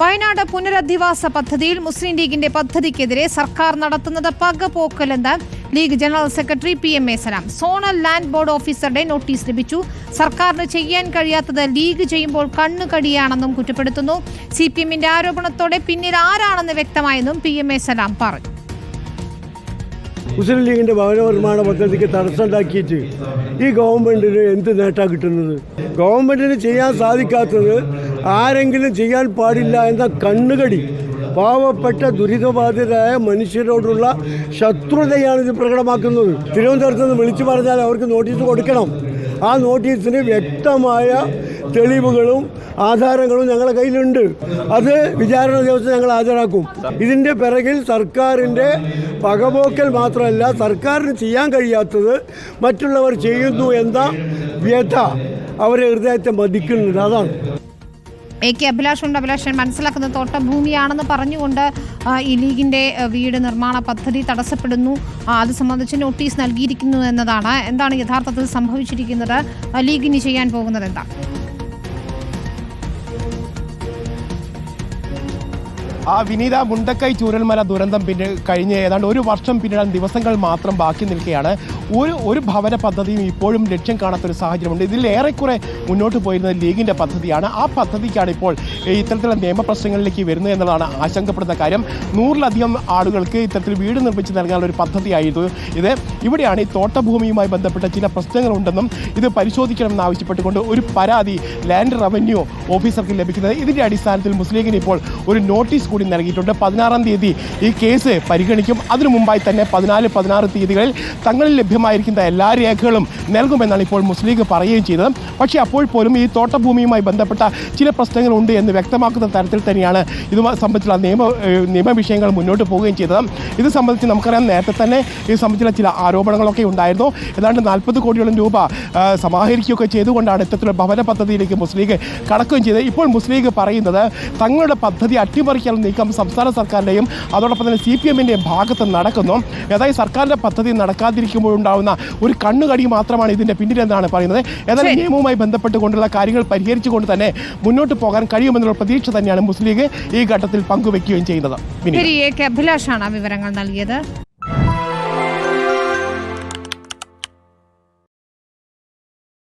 വയനാട് പുനരധിവാസ പദ്ധതിയിൽ മുസ്ലിം ലീഗിന്റെ പദ്ധതിക്കെതിരെ സർക്കാർ നടത്തുന്നത് പകപോക്കലെന്ന് league general secretary P M A Salam. Zonal land board ഓഫീസറുടെ നോട്ടീസ് ലഭിച്ചു. സർക്കാരിന് ചെയ്യാൻ കഴിയാത്തത് ലീഗ് ചെയ്യുമ്പോൾ കണ്ണുകടിയാണെന്നും കുറ്റപ്പെടുത്തുന്നു. സി പി എമ്മിന്റെ ആരോപണത്തോടെ പിന്നിൽ ആരാണെന്ന് വ്യക്തമായെന്നും പി എം എ സലാം പറഞ്ഞു. മുസ്ലിം ലീഗിന്റെ ഭവന നിർമ്മാണ പദ്ധതിക്ക് തടസ്സമുണ്ടാക്കിയിട്ട് ഈ ഗവൺമെന്റിന് എന്ത് നേട്ടമാണ് കിട്ടുന്നത്? ഗവൺമെന്റിന് ചെയ്യാൻ സാധിക്കാത്തത് ആരെങ്കിലും ചെയ്യാൻ പാടില്ല എന്ന കണ്ണുകടി പാവപ്പെട്ട ദുരിതബാധിതരായ മനുഷ്യരോടുള്ള ശത്രുതയാണ് ഇത് പ്രകടമാക്കുന്നത്. തിരുവനന്തപുരത്ത് നിന്ന് വിളിച്ചു പറഞ്ഞാൽ അവർക്ക് നോട്ടീസ് കൊടുക്കണം. ആ നോട്ടീസിന് വ്യക്തമായ തെളിവുകളും ആധാരങ്ങളും ഞങ്ങളുടെ കയ്യിലുണ്ട്. അത് വിചാരണ ദിവസം ഞങ്ങൾ ഹാജരാക്കും. ഇതിന്റെ പിറകിൽ സർക്കാരിന്റെ പകപോക്കൽ മാത്രമല്ല സർക്കാരിന് ചെയ്യാൻ കഴിയാത്തത് മറ്റുള്ളവർ ചെയ്യുന്നു എന്ന വ്യഥ അവരെ ഹൃദയത്തെ മതിക്കുന്നുണ്ട് അതാണ്. എ കെ അഭിലാഷ് ഉണ്ട്. അഭിലാഷൻ മനസ്സിലാക്കുന്നത് തോട്ടഭൂമിയാണെന്ന് പറഞ്ഞുകൊണ്ട് ആ, ഈ ലീഗിന്റെ വീട് നിർമ്മാണ പദ്ധതി തടസ്സപ്പെടുന്നു. അത് സംബന്ധിച്ച് നോട്ടീസ് നൽകിയിരിക്കുന്നു എന്നതാണ്. എന്താണ് യഥാർത്ഥത്തിൽ സംഭവിച്ചിരിക്കുന്നത്? ലീഗിന് ചെയ്യാൻ പോകുന്നത് എന്താണ്? ആ വിനീത മുണ്ടക്കൈ ചൂരൽമല ദുരന്തം പിന്നെ കഴിഞ്ഞ ഏതാണ്ട് ഒരു വർഷം പിന്നിടാൻ ദിവസങ്ങൾ മാത്രം ബാക്കി നിൽക്കുകയാണ്. ഒരു ഒരു ഭവന പദ്ധതിയും ഇപ്പോഴും ലക്ഷ്യം കാണാത്തൊരു സാഹചര്യമുണ്ട്. ഇതിൽ ഏറെക്കുറെ മുന്നോട്ട് പോയിരുന്നത് ലീഗിന്റെ പദ്ധതിയാണ്. ആ പദ്ധതിക്കാണ് ഇപ്പോൾ ഇത്തരത്തിലുള്ള നിയമപ്രശ്നങ്ങളിലേക്ക് വരുന്നത് എന്നതാണ് ആശങ്കപ്പെടുന്ന കാര്യം. നൂറിലധികം ആളുകൾക്ക് ഇത്തരത്തിൽ വീട് നിർമ്മിച്ച് നൽകാനുള്ള ഒരു പദ്ധതിയായിരുന്നു ഇത്. ഇവിടെയാണ് ഈ തോട്ടഭൂമിയുമായി ബന്ധപ്പെട്ട ചില പ്രശ്നങ്ങളുണ്ടെന്നും ഇത് പരിശോധിക്കണമെന്ന് ആവശ്യപ്പെട്ടുകൊണ്ട് ഒരു പരാതി ലാൻഡ് റവന്യൂ ഓഫീസർക്ക് ലഭിക്കുന്നത്. ഇതിന്റെ അടിസ്ഥാനത്തിൽ മുസ്ലിം ലീഗിന് ഇപ്പോൾ ഒരു നോട്ടീസ് കൂടി നൽകിയിട്ടുണ്ട്. പതിനാറാം തീയതി ഈ കേസ് പരിഗണിക്കും. അതിനു മുമ്പായി തന്നെ പതിനാല് പതിനാറ് തീയതികളിൽ തങ്ങളിൽ ലഭ്യമായിരിക്കുന്ന എല്ലാ രേഖകളും നൽകുമെന്നാണ് ഇപ്പോൾ മുസ്ലിം ലീഗ് പറയുകയും ചെയ്തത്. പക്ഷേ അപ്പോൾ പോലും ഈ തോട്ടഭൂമിയുമായി ബന്ധപ്പെട്ട ചില പ്രശ്നങ്ങളുണ്ട് എന്ന് വ്യക്തമാക്കുന്ന തരത്തിൽ തന്നെയാണ് ഇത് സംബന്ധിച്ചുള്ള നിയമ നിയമ വിഷയങ്ങൾ മുന്നോട്ട് പോവുകയും ചെയ്തത്. ഇത് സംബന്ധിച്ച് നമുക്കറിയാം നേരത്തെ തന്നെ ഇത് സംബന്ധിച്ചുള്ള ചില ആരോപണങ്ങളൊക്കെ ഉണ്ടായിരുന്നു. ഏതാണ്ട് നാൽപ്പത് കോടിയോളം രൂപ സമാഹരിക്കുകയൊക്കെ ചെയ്തുകൊണ്ടാണ് ഇത്തരത്തിലുള്ള ഭവന പദ്ധതിയിലേക്ക് മുസ്ലിം ലീഗ് കടക്കുകയും ചെയ്തത്. ഇപ്പോൾ മുസ്ലിം ലീഗ് പറയുന്നത് തങ്ങളുടെ പദ്ധതി അട്ടിമറിക്കാനുള്ള നീക്കം സംസ്ഥാന സർക്കാരിന്റെയും അതോടൊപ്പം തന്നെ സി പി എമ്മിന്റെയും ഭാഗത്ത് നടക്കുന്നു. അതായത് സർക്കാരിന്റെ പദ്ധതി നടക്കാതിരിക്കുമ്പോൾ ഉണ്ടാകുന്ന ഒരു കണ്ണുകടി മാത്രമാണ് ഇതിന്റെ പിന്നിലെന്നാണ് പറയുന്നത്. ഏതായാലും നിയമവുമായി ബന്ധപ്പെട്ടുകൊണ്ടുള്ള കാര്യങ്ങൾ പരിഹരിച്ചുകൊണ്ട് തന്നെ മുന്നോട്ട് പോകാൻ കഴിയുമെന്നുള്ള പ്രതീക്ഷ തന്നെയാണ് മുസ്ലിം ലീഗ് ഈ ഘട്ടത്തിൽ പങ്കുവെക്കുകയും ചെയ്യുന്നത്. ശരി അഭിലാഷാണ് വിവരങ്ങൾ നൽകിയത്.